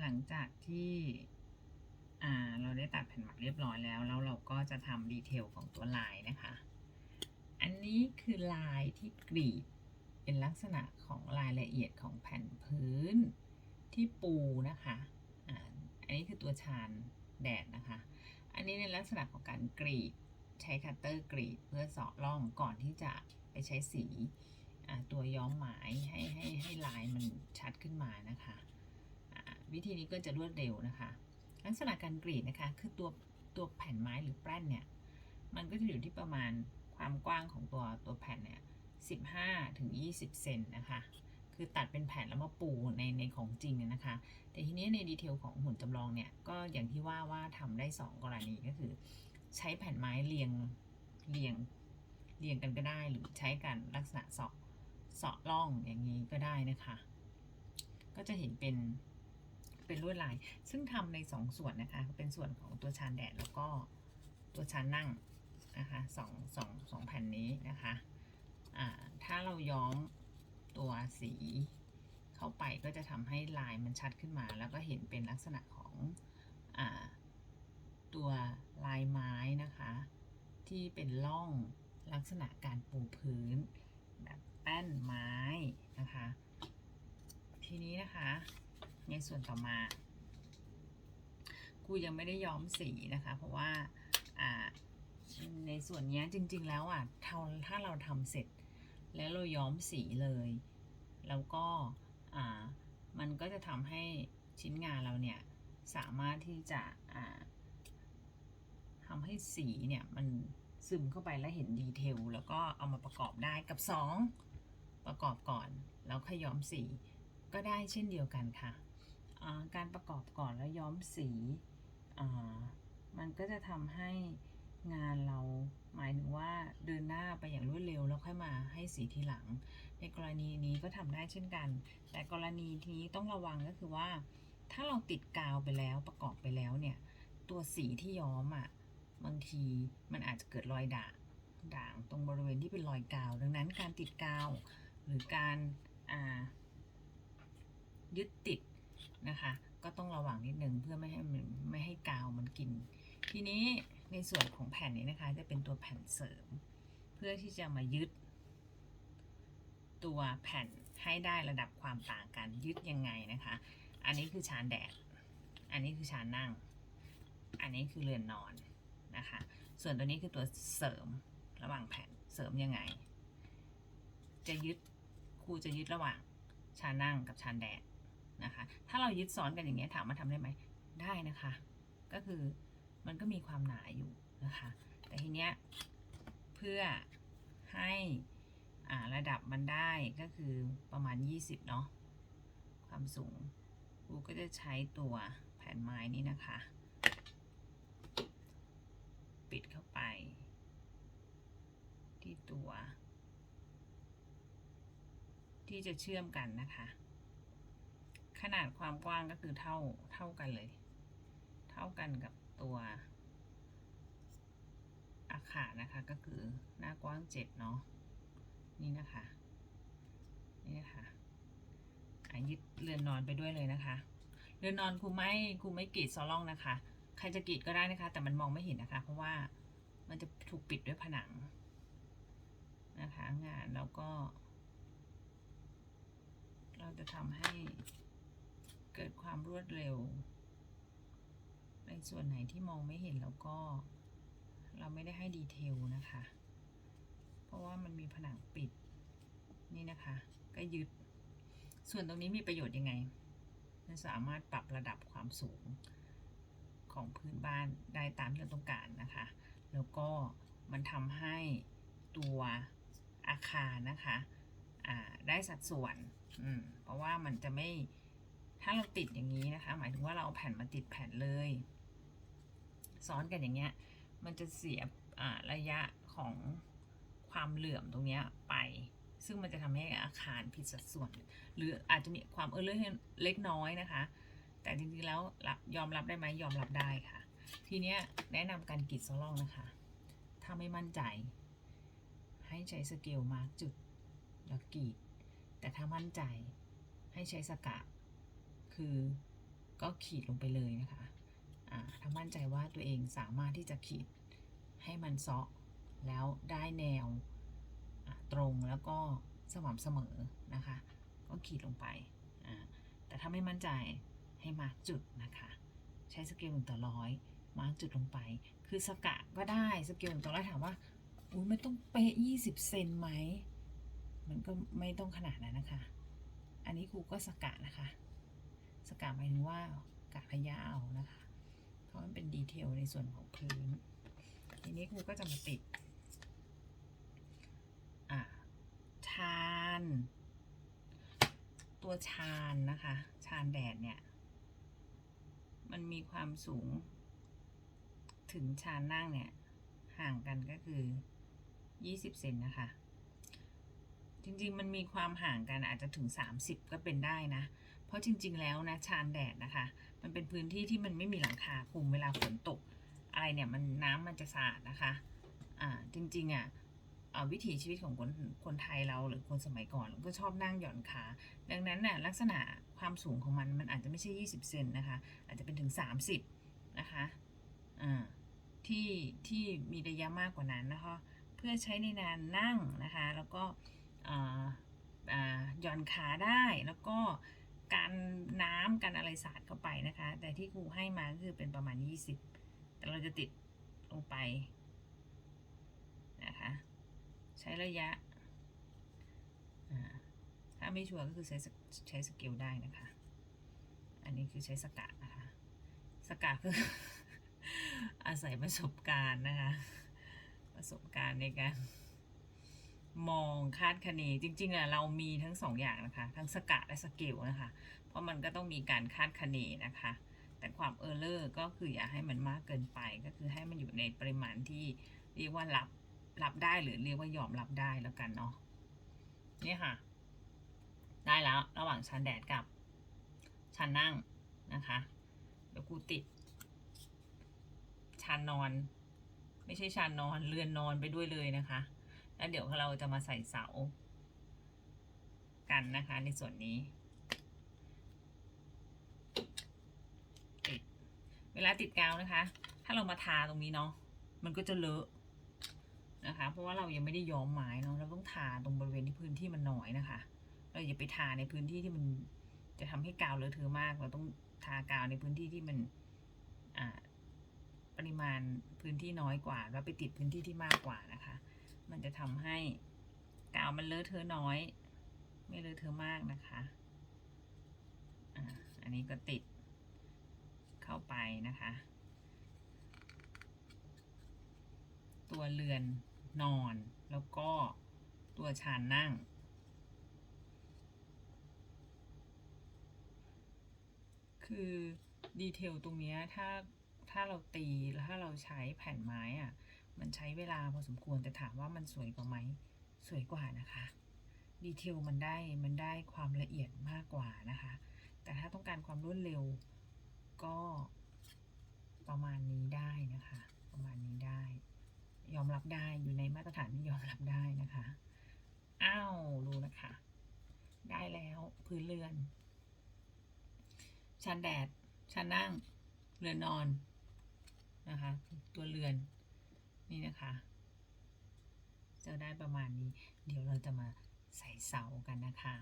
หลังจากที่เราได้ตัดแผ่นหมักเรียบร้อยแล้ว แล้วเราก็จะทำดีเทลของตัวลายนะคะ อันนี้คือลายที่กรีดเป็นลักษณะของรายละเอียดของแผ่นพื้นที่ปูนะคะอันนี้คือตัวชานแดดนะคะ อันนี้ในลักษณะของการกรีดใช้คัตเตอร์กรีดเพื่อเสาะร่องก่อนที่จะไปใช้สีตัวย้อมหมายให้ให้ให้ลายมันชัดขึ้นมานะคะ วิธีนี้ก็จะรวดเร็วนะคะ ลักษณะการกรีดนะคะ คือตัวตัวแผ่นไม้หรือแป้นเนี่ย มันก็จะอยู่ที่ประมาณความกว้างของตัวตัวแผ่นเนี่ย15ถึง20เซนนะคะ คือตัดเป็นแผ่นแล้วมาปูในในของจริงนะคะ แต่ทีนี้ในดีเทลของหุ่นจำลองเนี่ย ก็อย่างที่ว่าว่าทำได้2กรณีก็คือ ใช้แผ่นไม้เรียงเรียงเรียงกันก็ได้ หรือใช้กันลักษณะเสาะเสาะล่องอย่างนี้ก็ได้นะคะ ก็จะเห็นเป็น เป็นลวดลาย ซึ่งทำในสองส่วนนะคะ เป็นส่วนของตัวชานแดดแล้วก็ตัวชานนั่งนะคะสองสองสองแผ่นนี้นะคะอ่าถ้าเราย้อมตัวสีเข้าไปก็จะทำให้ลายมันชัดขึ้นมา แล้วก็เห็นเป็นลักษณะของอ่าตัวลายไม้นะคะ ที่เป็นร่องลักษณะการปูพื้น แบบแป้นไม้นะคะ ทีนี้นะคะ ในส่วนต่อมากูยังไม่ได้ย้อมสีนะคะ เพราะว่าในส่วนนี้จริง ๆ แล้วอะถ้าเราทำเสร็จ แล้วเราย้อมสีเลย แล้วก็มันก็จะทำให้ชิ้นงานเราเนี่ยสามารถที่จะทำให้สีเนี่ยมันซึมเข้าไปแล้วเห็นดีเทลแล้วก็เอามาประกอบได้กับสองประกอบก่อน แล้วค่อยย้อมสีก็ได้เช่นเดียวกันค่ะ การประกอบก่อนแล้วย้อมสีมันก็จะทำให้งานเราหมายถึงว่าเดินหน้าไปอย่างรวดเร็ว แล้วค่อยมาให้สีทีหลัง ในกรณีนี้ก็ทำได้เช่นกัน แต่กรณีนี้ต้องระวังก็คือว่า ถ้าเราติดกาวไปแล้วประกอบไปแล้วเนี่ย ตัวสีที่ย้อมอะบางทีมันอาจจะเกิดรอยด่างด่างตรงบริเวณที่เป็นรอยกาว ดังนั้นการติดกาว หรือการยึดติด นะคะ ก็ต้องระวังนิดนึงเพื่อไม่ให้มันไม่ให้กาวมันกิน ทีนี้ในส่วนของแผ่นนี้นะคะ จะเป็นตัวแผ่นเสริม เพื่อที่จะมายึด ตัวแผ่นให้ได้ระดับความต่างกันยึดยังไงนะคะ อันนี้คือชานแดด อันนี้คือชานนั่ง อันนี้คือเรือนนอนนะคะ ส่วนตัวนี้คือตัวเสริมระหว่างแผ่นเสริมยังไง จะยึดครูจะยึดระหว่างชานนั่งกับชานแดด นะคะ ถ้าเรายึดซ้อนกันอย่างเงี้ยถามว่าทำได้ไหมได้นะคะ ก็คือมันก็มีความหนาอยู่นะคะ แต่ทีเนี้ยเพื่อให้อ่าระดับมันได้ก็คือประมาณ 20 เนาะความสูงครูก็จะใช้ตัวแผ่นไม้นี้นะคะ ปิดเข้าไป ที่ตัว ที่จะเชื่อมกันนะคะ ขนาดความกว้างก็คือเท่าเท่ากันเลย เท่ากันกับตัวอาคารนะคะก็คือหน้ากว้างเจ็ดเนาะนี่นะคะนี่นะคะอะยึดเรือนนอนไปด้วยเลยนะคะ เรือนนอนครูไม่ครูไม่กรีดซอล่องนะคะ ใครจะกรีดก็ได้นะคะ แต่มันมองไม่เห็นนะคะ เพราะว่ามันจะถูกปิดด้วยผนังนะคะ งานแล้วก็ เราจะทำให้ เกิดความรวดเร็ว ในส่วนไหนที่มองไม่เห็นแล้วก็ เราไม่ได้ให้ดีเทลนะคะ เพราะว่ามันมีผนังปิดนี่นะคะ ก็ยึด ส่วนตรงนี้มีประโยชน์ยังไงมันสามารถปรับระดับความสูงของพื้นบ้านได้ตามที่เราต้องการนะคะ แล้วก็มันทำให้ตัวอาคารนะคะได้สัดส่วน เพราะว่ามันจะไม่ ถ้าเราติดอย่างนี้นะคะ หมายถึงว่าเราเอาแผ่นมาติดแผ่นเลย ซ้อนกันอย่างเงี้ย มันจะเสียระยะของความเหลื่อมตรงเนี้ยไป ซึ่งมันจะทำให้อาคารผิดสัดส่วน หรืออาจจะมีความเออเลอร์เล็กน้อยนะคะ แต่จริงๆแล้วรับยอมรับได้ไหมยอมรับได้ค่ะ ทีเนี้ยแนะนำการกรีดโซล่องนะคะ ถ้าไม่มั่นใจ ให้ใช้สเกลมาร์กจุดแล้วกรีด แต่ถ้ามั่นใจให้ใช้สกะ คือ ก็ขีดลงไปเลยนะคะอ่าถ้ามั่นใจว่าตัวเองสามารถที่จะขีดให้มันเซาะแล้วได้แนวตรงแล้วก็สม่ำเสมอนะคะ ก็ขีดลงไป แต่ถ้าไม่มั่นใจให้มาร์กจุดนะคะ ใช้สเกลหนึ่งต่อร้อยมาร์กจุดลงไป คือสกะก็ได้สเกลหนึ่งต่อร้อยถามว่าอุ้ยมันต้องเป๊ะยี่สิบเซนไหม มันก็ไม่ต้องขนาดนั้นนะคะ อันนี้ครูก็สกะนะคะ สกะหมายถึงว่ากะระยะเอานะคะ เพราะมันเป็นดีเทลในส่วนของพื้น ทีนี้ครูก็จะมาติดอ่าชานตัวชานนะคะ ชานแดดเนี่ย มันมีความสูง ถึงชานนั่งเนี่ย ห่างกันก็คือ 20 เซนนะคะ จริงๆ มันมีความห่างกันอาจจะถึง 30 ก็เป็นได้นะ เพราะจริง ๆ แล้วนะชานแดดนะคะ มันเป็นพื้นที่ที่มันไม่มีหลังคาคุมเวลาฝนตก อะไรเนี่ยมันน้ำมันจะสาดนะคะ อ่าจริง ๆ อะอ่อวิถีชีวิตของคนคนไทยเราหรือคนสมัยก่อนก็ชอบนั่งหย่อนขา ดังนั้นน่ะลักษณะความสูงของมันมันอาจจะไม่ใช่ 20 เซนนะคะ อาจจะเป็นถึง 30 นะคะอ่าที่ที่มีระยะมากกว่านั้นนะคะ เพื่อใช้ในนานนั่งนะคะ แล้วก็อ่าหย่อนขาได้แล้วก็ การน้ำกันอะไรสาดเข้าไปนะคะ แต่ที่ครูให้มาก็คือเป็นประมาณ 20 แต่เราจะติดลงไปนะคะ ใช้ระยะ ถ้าไม่ชัวร์ก็คือใช้ใช้สเกลได้นะคะ อันนี้คือใช้สกัดนะคะ สกัดคือ อาศัยประสบการณ์นะคะ ประสบการณ์ในการ มองคาดคะเนจริงๆอะเรามีทั้งสองอย่างนะคะ ทั้งสกัดและสเกลนะคะ เพราะมันก็ต้องมีการคาดคะเนนะคะ แต่ความเออร์เลอร์ก็คืออย่าให้มันมากเกินไป ก็คือให้มันอยู่ในปริมาณที่เรียกว่ารับรับได้หรือเรียกว่ายอมรับได้แล้วกันเนาะนี่ค่ะ ได้แล้วระหว่างชั้นแดดกับชั้นนั่งนะคะเดี๋ยวกูติดชานนอน ไม่ใช่ชานนอนเรือนนอนไปด้วยเลยนะคะ แล้วเดี๋ยวเราจะมาใส่เสา กันนะคะ ในส่วนนี้ติดเวลาติดกาวนะคะ ถ้าเรามาทาตรงนี้เนาะมันก็จะเลอะนะคะ เพราะว่าเรายังไม่ได้ย้อมไม้เนาะเราต้องทาตรงบริเวณที่พื้นที่มันน้อยนะคะ เราอย่าไปทาในพื้นที่ที่มันจะทำให้กาวเลอะเทอะมาก เราต้องทากาวในพื้นที่ที่มันอ่าปริมาณพื้นที่น้อยกว่า แล้วไปติดพื้นที่ที่มากกว่านะคะ มันจะทำให้กาวมันเลอะเทอะน้อย ไม่เลอะเทอะมากนะคะอันนี้ก็ติดเข้าไปนะคะ ตัวเรือนนอนแล้วก็ตัวชานนั่ง คือดีเทลตรงนี้ถ้าถ้าเราตีแล้วถ้าเราใช้แผ่นไม้อะ มันใช้เวลาพอสมควรแต่ถามว่ามันสวยกว่าไหม สวยกว่านะคะ ดีเทลมันได้มันได้ความละเอียดมากกว่านะคะ แต่ถ้าต้องการความรวดเร็วก็ประมาณนี้ได้นะคะ ประมาณนี้ได้ ยอมรับได้อยู่ในมาตรฐานที่ยอมรับได้นะคะ อ้าวรู้นะคะ ได้แล้วพื้นเรือนชั้นแดดชั้นนั่งเรือนนอนนะคะ ตัวเรือน นี่นะคะจะได้ประมาณนี้ เดี๋ยวเราจะมาใส่เสากันนะคะ